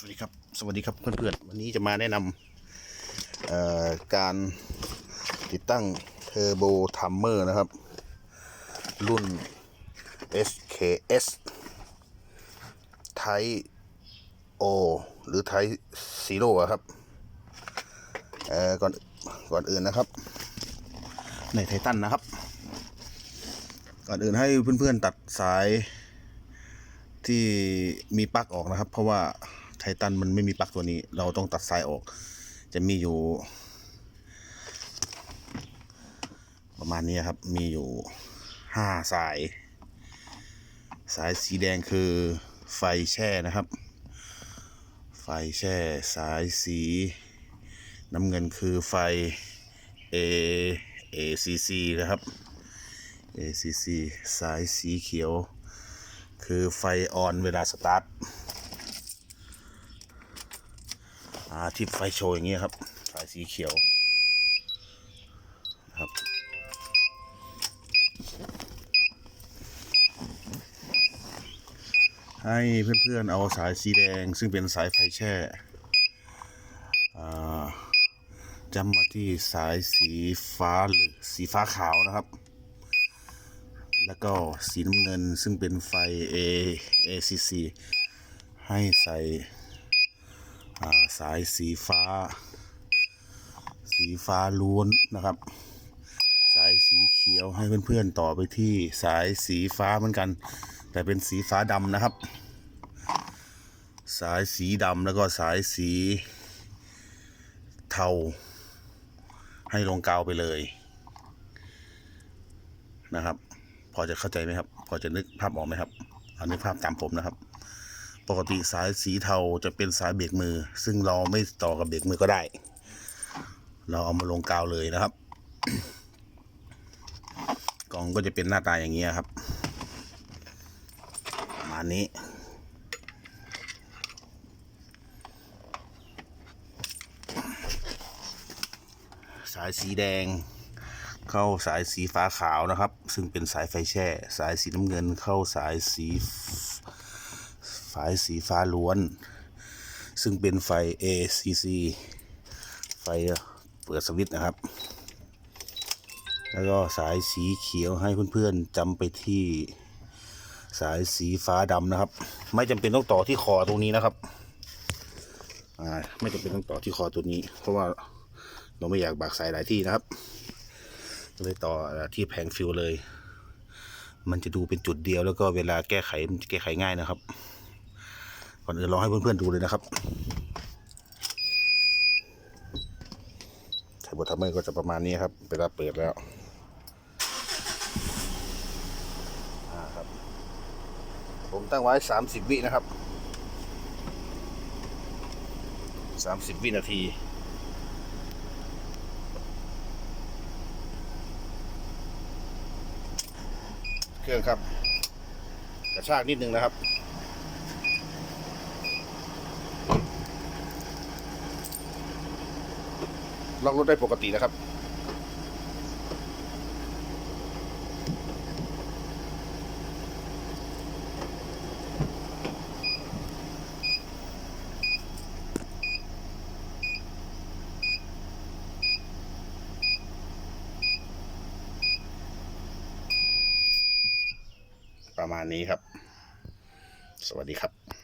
สวัสดีครับ สวัสดีครับเพื่อนๆ วันนี้จะมาแนะนำการติดตั้งเทอร์โบทัมเมอร์นะครับ รุ่น SKS Type O หรือ Type Zero อะครับก่อนก่อนอื่นนะครับ ในไททันนะครับ ก่อนอื่นให้เพื่อนๆตัดสายที่มีปลั๊กออกนะครับ เพราะว่า ไททันมันไม่มีปลั๊กตัวนี้ เราต้องตัดสายออก จะมีอยู่ ประมาณนี้ครับ มีอยู่ห้าสาย สายสีแดงคือไฟแช่นะครับ ไฟแช่สายสี น้ำเงินคือไฟ A ACC นะครับ ACC สายสีเขียว คือไฟออนเวลาสตาร์ทอาที่ไฟโชว์อย่างเงี้ยครับ สายสีเขียวครับให้เพื่อนๆเอาสายสีแดง ซึ่งเป็นสายไฟแช่จำมาที่สายสีฟ้าหรือสีฟ้าขาวนะครับ แล้วก็สีน้ำเงินซึ่งเป็นไฟ A ACC ให้ใส่ สายสีฟ้า สีฟ้าล้วนนะครับ สายสีเขียวให้เพื่อนๆต่อไปที่สายสีฟ้าเหมือนกัน แต่เป็นสีฟ้าดำนะครับ สายสีดำแล้วก็สายสีเทาให้ลงกาวไปเลยนะครับ พอจะเข้าใจไหมครับ พอจะนึกภาพออกไหมครับอันนี้ภาพตามผมนะครับ ปกติสายสีเทาจะเป็นสายเบรกมือ ซึ่งเราไม่ต่อกับเบรกมือก็ได้ เราเอามาลงกาวเลยนะครับ กล่องก็จะเป็นหน้าตาอย่างนี้ยครับประมาณนี้สายสีแดง เข้าสายสีฟ้าขาวนะครับ ซึ่งเป็นสายไฟแช่ สายสีน้ำเงินเข้าสายสีายสีฟ้าล้วน ซึ่งเป็นไฟ ACC ไฟเปิดสวิตช์นะครับ แล้วก็สายสีเขียวให้เพื่อนๆจำไปที่สายสีฟ้าดำนะครับ ไม่จำเป็นต้องต่อที่คอตรงนี้นะครับไม่จำเป็นต้องต่อที่คอตัวนี้ เพราะว่าเราไม่อยากบากสายหลายที่นะครับเลยต่อที่แผงฟิวเลย มันจะดูเป็นจุดเดียวแล้วก็เวลาแก้ไขมันแก้ไขง่ายนะครับ ก่อนอื่นลองให้เพื่อนๆดูเลยนะครับไทบทัมเมอร์ก็จะประมาณนี้ครับเวลาเปิดแล้วครับ ผมตั้งไว้ 30 วินะครับ 30 วินาทีเครื่องครับ กระชากนิดนึงนะครับ ล็อกรถได้ปกตินะครับ ประมาณนี้ครับ สวัสดีครับ